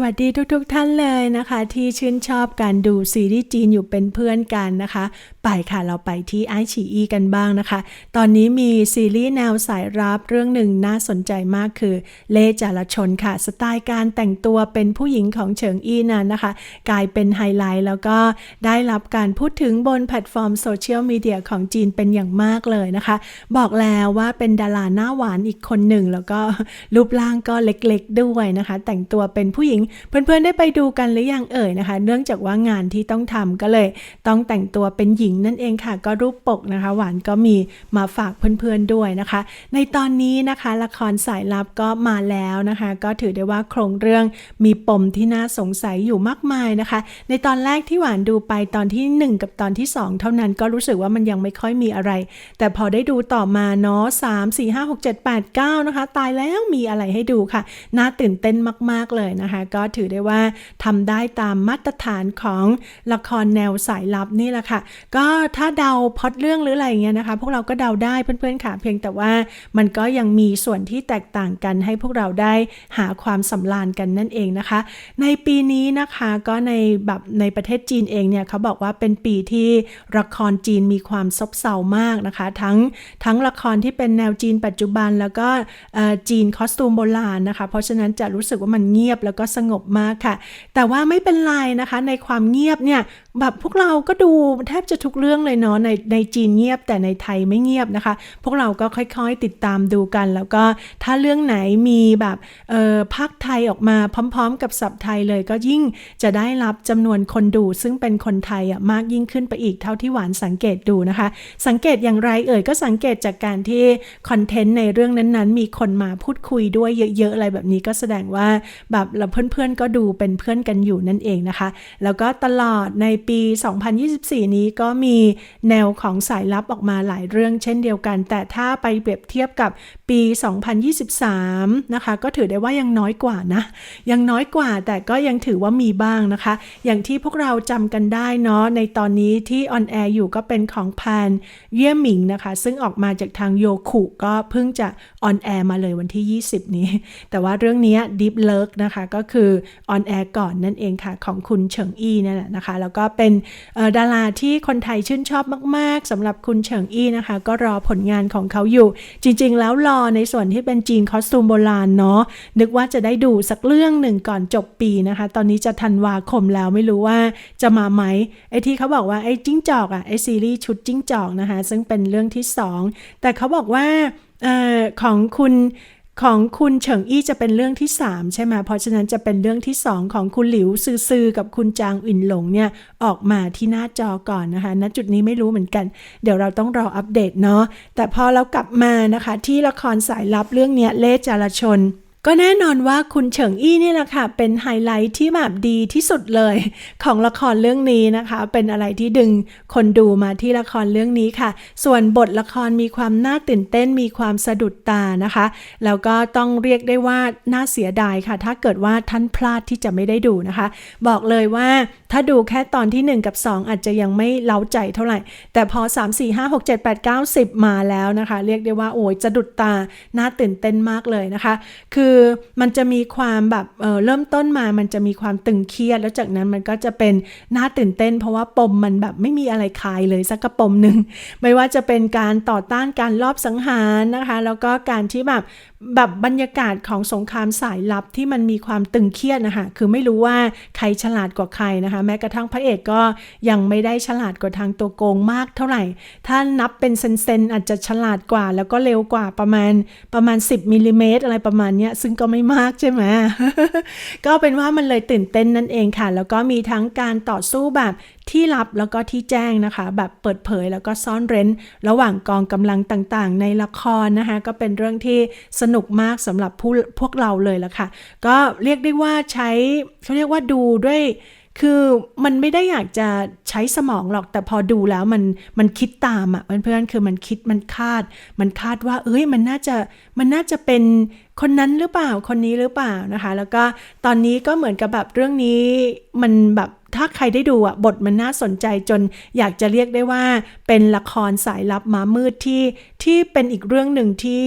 วัสดีทุกๆทท่านเลยนะคะ ที่ชื่นชอบการดูซีรีส์จีนอยู่เป็นเพื่อนกันนะคะ ไปค่ะเราไปที่ไอฉีอีกันบ้างนะคะ ตอนนี้มีซีรีส์แนวสายรับเรื่องหนึ่งน่าสนใจมากคือ เล่จารชนค่ะ สไตล์การแต่งตัวเป็นผู้หญิงของเฉิงอี้นั้นนะคะ กลายเป็นไฮไลท์แล้วก็ได้รับการพูดถึงบนแพลตฟอร์มโซเชียลมีเดียของจีนเป็นอย่างมากเลยนะคะ บอกแล้วว่าเป็นดาราหน้าหวานอีกคนหนึ่งแล้วก็รูปร่างก็เล็กๆด้วยนะคะ แต่งตัวเป็นผู้หญิงเพื่อนๆได้ไปดูกันหรือยังเอ่ยนะคะ เนื่องจากว่างานที่ต้องทำก็เลย ต้องแต่งตัวเป็นหญิงนั่นเองค่ะ ก็รูปปกนะคะ หวานก็มีมาฝากเพื่อนๆด้วยนะคะ ในตอนนี้นะคะ ละครสายลับก็มาแล้วนะคะ ก็ถือได้ว่าโครงเรื่องมีปมที่น่าสงสัยอยู่มากมายนะคะ ในตอนแรกที่หวานดูไปตอนที่ 1 กับตอนที่ 2 เท่านั้นก็รู้สึกว่ามันยังไม่ค่อยมีอะไร แต่พอได้ดูต่อมาเนาะ3 4 5 6 7 8 9 นะคะ ตายแล้วมีอะไรให้ดูค่ะ น่าตื่นเต้นมาก ๆ เลยนะคะก็ถือได้ว่าทำได้ตามมาตรฐานของละครแนวสายลับนี่แหละค่ะ ก็ถ้าเดาพอดเรื่องหรืออะไรอย่างเงี้ยนะคะ พวกเราก็เดาได้เพื่อนๆค่ะ เพียงแต่ว่ามันก็ยังมีส่วนที่แตกต่างกันให้พวกเราได้หาความสำราญกันนั่นเองนะคะ ในปีนี้นะคะก็ในแบบในประเทศจีนเองเนี่ยเขาบอกว่าเป็นปีที่ละครจีนมีความซบเซามากนะคะ ทั้งทั้งละครที่เป็นแนวจีนปัจจุบันแล้วก็จีนคอสตูมโบราณนะคะ เพราะฉะนั้นจะรู้สึกว่ามันเงียบแล้วก็สงบมากค่ะ แต่ว่าไม่เป็นไรนะคะ ในความเงียบเนี่ยแบบพวกเราก็ดูแทบจะทุกเรื่องเลยเนาะในในจีนเงียบแต่ในไทยไม่เงียบนะคะ พวกเราก็ค่อยๆติดตามดูกัน แล้วก็ถ้าเรื่องไหนมีแบบเออภาคไทยออกมาพร้อม ๆ กับสับไทยเลยก็ยิ่งจะได้รับจำนวนคนดู ซึ่งเป็นคนไทยอะมากยิ่งขึ้นไปอีกเท่าที่หวานสังเกตดูนะคะ สังเกตอย่างไรเอ่ยก็สังเกตจากการที่คอนเทนต์ในเรื่องนั้นๆ มีคนมาพูดคุยด้วยเยอะๆอะไรแบบนี้ก็แสดงว่าแบบเราเพื่อนๆ ก็ดูเป็นเพื่อนกันอยู่นั่นเองนะคะ แล้วก็ตลอดในปี 2024 นี้ก็มีแนวของสายลับออกมาหลายเรื่องเช่นเดียวกัน แต่ถ้าไปเปรียบเทียบกับปี 2023 นะคะ ก็ถือได้ว่ายังน้อยกว่านะ ยังน้อยกว่าแต่ก็ยังถือว่ามีบ้างนะคะ อย่างที่พวกเราจำกันได้เนาะในตอนนี้ที่ออนแอร์อยู่ก็เป็นของพานเยี่ยหมิงนะคะ ซึ่งออกมาจากทางโยคุก็เพิ่งจะออนแอร์มาเลยวันที่ 20 นี้ แต่ว่าเรื่องนี้ Deep l u r k นะคะก็คือออนแอร์ก่อนนั่นเองค่ะ ของคุณเฉิงอี้นั่นแหละนะคะ แล้วก็เป็นดาราที่คนไทยชื่นชอบมาก ๆสำหรับคุณเฉิงอี้นะคะ ก็รอผลงานของเขาอยู่ จริง ๆ แล้วรอในส่วนที่เป็นจีนคอสตูมโบราณเนาะนึกว่าจะได้ดูสักเรื่องหนึ่งก่อนจบปีนะคะ ตอนนี้จะธันวาคมแล้วไม่รู้ว่าจะมาไหมไอที่เขาบอกว่าไอจิ้งจอกอะไอซีรีส์ชุดจิ้งจอกนะคะ ซึ่งเป็นเรื่องที่สองแต่เขาบอกว่าออของคุณ ของคุณเฉิงอี้จะเป็นเรื่องที่ 3 ใช่ไหมเพราะฉะนั้นจะเป็นเรื่องที่ 2 ของคุณหลิวซือซือกับคุณจางอินหลงเนี่ยออกมาที่หน้าจอก่อนนะคะณจุดนี้ไม่รู้เหมือนกัน เดี๋ยวเราต้องรออัปเดตเนาะแต่พอเรากลับมานะคะ ที่ละครสายลับเรื่องเนี้ยเล่จารชน ก็แน่นอนว่าคุณเฉิงอี้นี่แหละค่ะ เป็นไฮไลท์ที่แบบดีที่สุดเลย ของละครเรื่องนี้นะคะ เป็นอะไรที่ดึงคนดูมาที่ละครเรื่องนี้ค่ะ ส่วนบทละครมีความน่าตื่นเต้นมีความสะดุดตานะคะ แล้วก็ต้องเรียกได้ว่าน่าเสียดายค่ะ ถ้าเกิดว่าท่านพลาดที่จะไม่ได้ดูนะคะ บอกเลยว่าถ้าดูแค่ตอนที่ 1 กับ 2 อาจจะยังไม่เล้าใจเท่าไหร่ แต่พอ 3 4 5 6 7 8 9 10 มาแล้วนะคะ เรียกได้ว่าโอ้ยจะดุดตาน่าตื่นเต้นมากเลยนะคะ คือมันจะมีความแบบเเริ่มต้นมามันจะมีความตึงเครียด แล้วจากนั้นมันก็จะเป็นน่าตื่นเต้น เพราะว่าปมมันแบบไม่มีอะไรคลายเลยสักกระปมหนึ่งไม่ว่าจะเป็นการต่อต้านการลอบสังหารนะคะ แล้วก็การที่แบบแบบบรรยากาศของสงครามสายลับที่มันมีความตึงเครียดนะคะคือไม่รู้ว่าใครฉลาดกว่าใครนะคะ แม้กระทั่งพระเอกก็ยังไม่ได้ฉลาดกว่าทางตัวโกงมากเท่าไหร่ ถ้านับเป็นเซนๆอาจจะฉลาดกว่า แล้วก็เร็วกว่าประมาณประมาณ 10มิลลิเมตรอะไรประมาณเนี้ยซึ่งก็ไม่มากใช่ไหมก็เป็นว่ามันเลยตื่นเต้นนั่นเองค่ะ แล้วก็มีทั้งการต่อสู้แบบที่ลับแล้วก็ที่แจ้งนะคะ แบบเปิดเผยแล้วก็ซ่อนเร้น ระหว่างกองกำลังต่างๆ ในละครนะคะ ก็เป็นเรื่องที่สนุกมากสำหรับผู้พวกเราเลยละค่ะ ก็เรียกได้ว่าใช้เขาเรียกว่าดูด้วย คือมันไม่ได้อยากจะใช้สมองหรอกแต่พอดูแล้วมันมันคิดตามอะ่ะเพื่อนๆคือมันคิดมันคาด มันคาดว่า เอ้ยมันน่าจะมันน่าจะเป็นคนนั้นหรือเปล่าคนนี้หรือเปล่านะคะ แล้วก็ตอนนี้ก็เหมือนกับแบบเรื่องนี้มันแบบถ้าใครได้ดูอะบทมันน่าสนใจจนอยากจะเรียกได้ว่าเป็นละครสายลับม้ามืดที่ ที่เป็นอีกเรื่องหนึ่งที่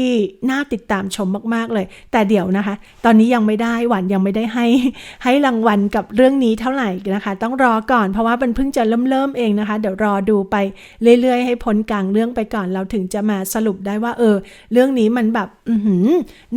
น่าติดตามชมมากๆเลย แต่เดี๋ยวนะคะ ตอนนี้ยังไม่ได้หวานยังไม่ได้ให้ให้รางวัลกับเรื่องนี้เท่าไหร่นะคะ ต้องรอก่อนเพราะว่ามันเพิ่งจะเริ่มเริ่มเองนะคะ เดี๋ยวรอดูไปเรื่อยๆ ให้พ้นกลางเรื่องไปก่อนเราถึงจะมาสรุปได้ว่า เออ เรื่องนี้มันแบบอื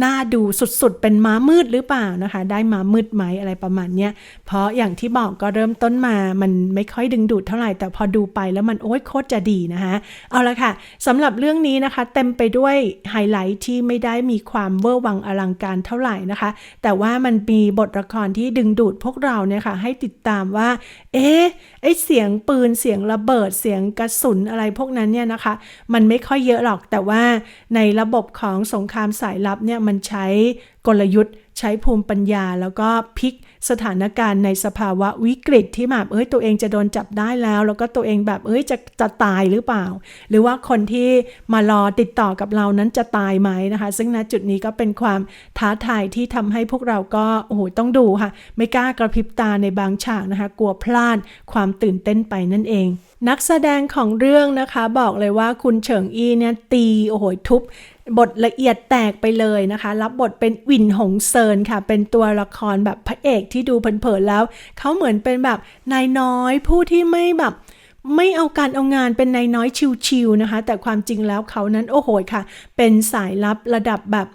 น่าดูสุดๆ เป็นม้ามืดหรือเปล่านะคะ ได้ม้ามืดไหมอะไรประมาณเนี้ยเพราะอย่างที่บอกก็เริ่มต้นมามันไม่ค่อยดึงดูดเท่าไหร่แต่พอดูไปแล้วมันโอ้ยโคตรจะดีนะคะเอาละค่ะสำหรับเรื่องนี้นะคะ เต็มไปด้วยไฮไลท์ที่ไม่ได้มีความเวอร์วังอลังการเท่าไหร่นะคะ แต่ว่ามันมีบทละครที่ดึงดูดพวกเราเนี่ยค่ะให้ติดตามว่า เอ๊ะไอเสียงปืนเสียงระเบิดเสียงกระสุนอะไรพวกนั้นเนี่ยนะคะ มันไม่ค่อยเยอะหรอกแต่ว่าในระบบของสงครามสายลับเนี่ยมันใช้ กลยุทธ์ ใช้ภูมิปัญญา แล้วก็พลิกสถานการณ์ในสภาวะวิกฤตที่แบบเอ้ยตัวเองจะโดนจับได้แล้ว แล้วก็ตัวเองแบบเอ้ยจะจะตายหรือเปล่า หรือว่าคนที่มารอติดต่อกับเรานั้นจะตายไหมนะคะ ซึ่งณจุดนี้ก็เป็นความท้าทายที่ทำให้พวกเราก็โอ้โหต้องดูค่ะ ไม่กล้ากระพริบตาในบางฉากนะคะ กลัวพลาดความตื่นเต้นไปนั่นเองนักแสดงของเรื่องนะคะบอกเลยว่าคุณเฉิงอี้เนี่ยตีโอ้โหทุบ บทละเอียดแตกไปเลยนะคะ รับบทเป็นวินหงเซินค่ะ เป็นตัวละครแบบพระเอกที่ดูเผินๆแล้ว เขาเหมือนเป็นแบบนายน้อยผู้ที่ไม่แบบ ไม่เอาการเอางานเป็นนายน้อยชิวๆนะคะ แต่ความจริงแล้วเขานั้นโอ้โหค่ะ เป็นสายลับระดับแบบ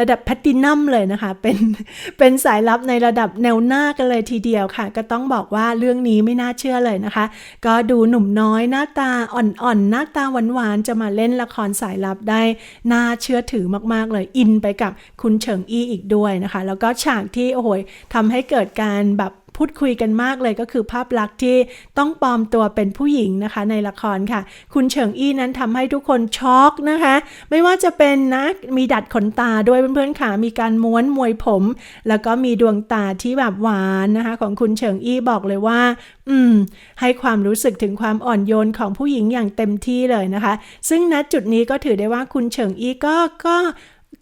ระดับแพตตินัมเลยนะคะ เป็นเป็นสายลับในระดับแนวหน้ากันเลยทีเดียวค่ะ ก็ต้องบอกว่าเรื่องนี้ไม่น่าเชื่อเลยนะคะ ก็ดูหนุ่มน้อยหน้าตาอ่อนๆ หน้าตาหวานๆ จะมาเล่นละครสายลับได้ น่าเชื่อถือมากๆเลยอินไปกับคุณเฉิงอี้อีกด้วยนะคะ แล้วก็ฉากที่โอ้โหทำให้เกิดการแบบ พูดคุยกันมากเลยก็คือภาพลักษณ์ที่ต้องปลอมตัวเป็นผู้หญิงนะคะในละครค่ะ คุณเฉิงอี้นั้นทำให้ทุกคนช็อกนะคะ ไม่ว่าจะเป็นนะมีดัดขนตาด้วยเพื่อนๆค่ะมีการม้วนมวยผม แล้วก็มีดวงตาที่แบบหวานนะคะของคุณเฉิงอี้บอกเลยว่า อืม ให้ความรู้สึกถึงความอ่อนโยนของผู้หญิงอย่างเต็มที่เลยนะคะ ซึ่งณจุดนี้ก็ถือได้ว่าคุณเฉิงอี้ก็ก็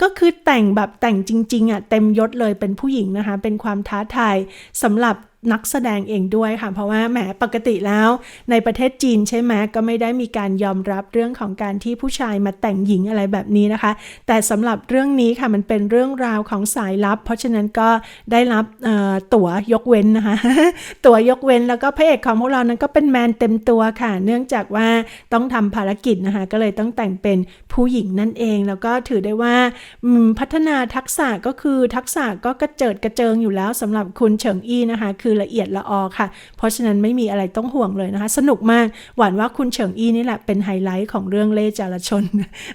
ก็คือแต่งแบบแต่งจริงๆอะเต็มยศเลยเป็นผู้หญิงนะคะ เป็นความท้าทายสำหรับ นักแสดงเองด้วยค่ะ เพราะว่าแหมปกติแล้วในประเทศจีนใช่ไหมก็ไม่ได้มีการยอมรับเรื่องของการที่ผู้ชายมาแต่งหญิงอะไรแบบนี้นะคะ แต่สำหรับเรื่องนี้ค่ะมันเป็นเรื่องราวของสายลับ เพราะฉะนั้นก็ได้รับเอ่อตั๋วยกเว้นนะคะ ตั๋วยกเว้นแล้วก็พระเอกของพวกเรานั้นก็เป็นแมนเต็มตัวค่ะ เนื่องจากว่าต้องทำภารกิจนะคะก็เลยต้องแต่งเป็นผู้หญิงนั่นเอง แล้วก็ถือได้ว่าพัฒนาทักษะก็คือทักษะก็กระเจิดกระเจิงอยู่แล้วสำหรับคุณเฉิงอี้นะคะ คือละเอียดละออค่ะ เพราะฉะนั้นไม่มีอะไรต้องห่วงเลยนะคะ สนุกมากหวานว่าคุณเฉิงอี้นี่แหละเป็นไฮไลท์ของเรื่องเล่จารชน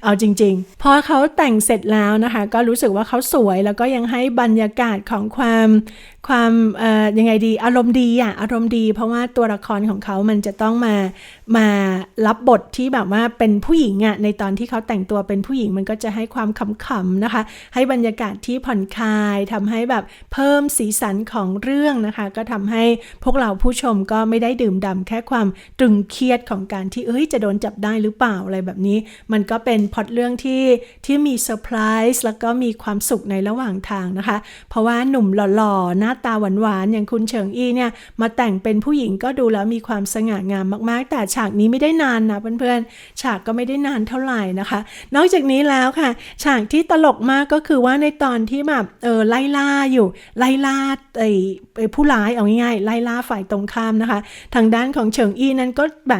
เอาจริง ๆ พอเขาแต่งเสร็จแล้วนะคะ ก็รู้สึกว่าเขาสวยแล้วก็ยังให้บรรยากาศของความ ความเอ่ยังไงดีอารมณ์ดีอะอารมณ์ดี เพราะว่าตัวละครของเขามันจะต้องมามารับบทที่แบบว่าเป็นผู้หญิงอะในตอนที่เขาแต่งตัวเป็นผู้หญิงมันก็จะให้ความขำๆนะคะ ให้บรรยากาศที่ผ่อนคลายทำให้แบบเพิ่มสีสันของเรื่องนะคะ ก็ทำให้พวกเราผู้ชมก็ไม่ได้ดื่มด่ำแค่ความตรึงเครียดของการที่เอ้ยจะโดนจับได้หรือเปล่าอะไรแบบนี้ มันก็เป็นพอตเรื่องที่ที่มีเซอร์ไพรส์แล้วก็มีความสุขในระหว่างทางนะคะ เพราะว่าหนุ่มหล่อๆหน้าตาหวานๆ อย่างคุณเฉิงอี้เนี่ยมาแต่งเป็นผู้หญิงก็ดูแล้วมีความสง่างามมากๆ แต่ฉากนี้ไม่ได้นานนะเพื่อนๆ ฉากก็ไม่ได้นานเท่าไหร่นะคะ นอกจากนี้แล้วค่ะ ฉากที่ตลกมากก็คือว่าในตอนที่แบบเออไล่ล่าอยู่ไล่ล่าไอ้ผู้ร้ายเอาง่ายๆไล่ล่าฝ่ายตรงข้ามนะคะ ทางด้านของเฉิงอี้นั้นก็แหม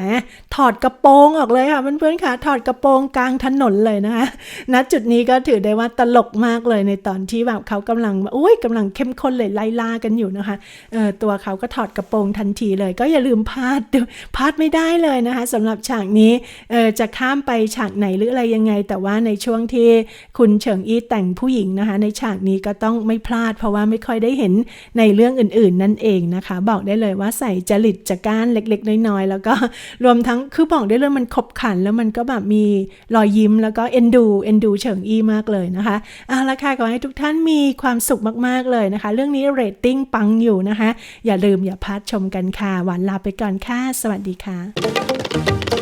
ถอดกระโปรงออกเลยค่ะเพื่อนๆค่ะถอดกระโปรงกลางถนนเลยนะคะณจุดนี้ก็ถือได้ว่าตลกมากเลยในตอนที่แบบเขากำลังอุ้ยกำลังเข้มข้นเลยไล่ล่ากันอยู่นะคะตัวเขาก็ถอดกระโปรงทันทีเลย ก็อย่าลืมพลาดดูพลาดไม่ได้เลยนะคะสำหรับฉากนี้จะข้ามไปฉากไหนหรืออะไรยังไง แต่ว่าในช่วงที่คุณเฉิงอี้แต่งผู้หญิงนะคะ ในฉากนี้ก็ต้องไม่พลาด เพราะว่าไม่ค่อยได้เห็นในเรื่องอื่น ๆ นั่นเองนะคะ บอกได้เลยว่าใส่จริตจักร้านเล็ก ๆ น้อยๆแล้วก็รวมทั้งคือบอกได้เลยมันขบขัน แล้วมันก็แบบมีรอยยิ้มแล้วก็เอ็นดูเอ็นดูเฉิงอี้มากเลยนะคะเอาละค่ะขอให้ทุกท่านมีความสุขมากๆเลยนะคะ เรื่องนี้เรตติ้งปังอยู่นะคะ อย่าลืมอย่าพลาดชมกันค่ะ หวานลาไปก่อนค่ะ สวัสดีค่ะ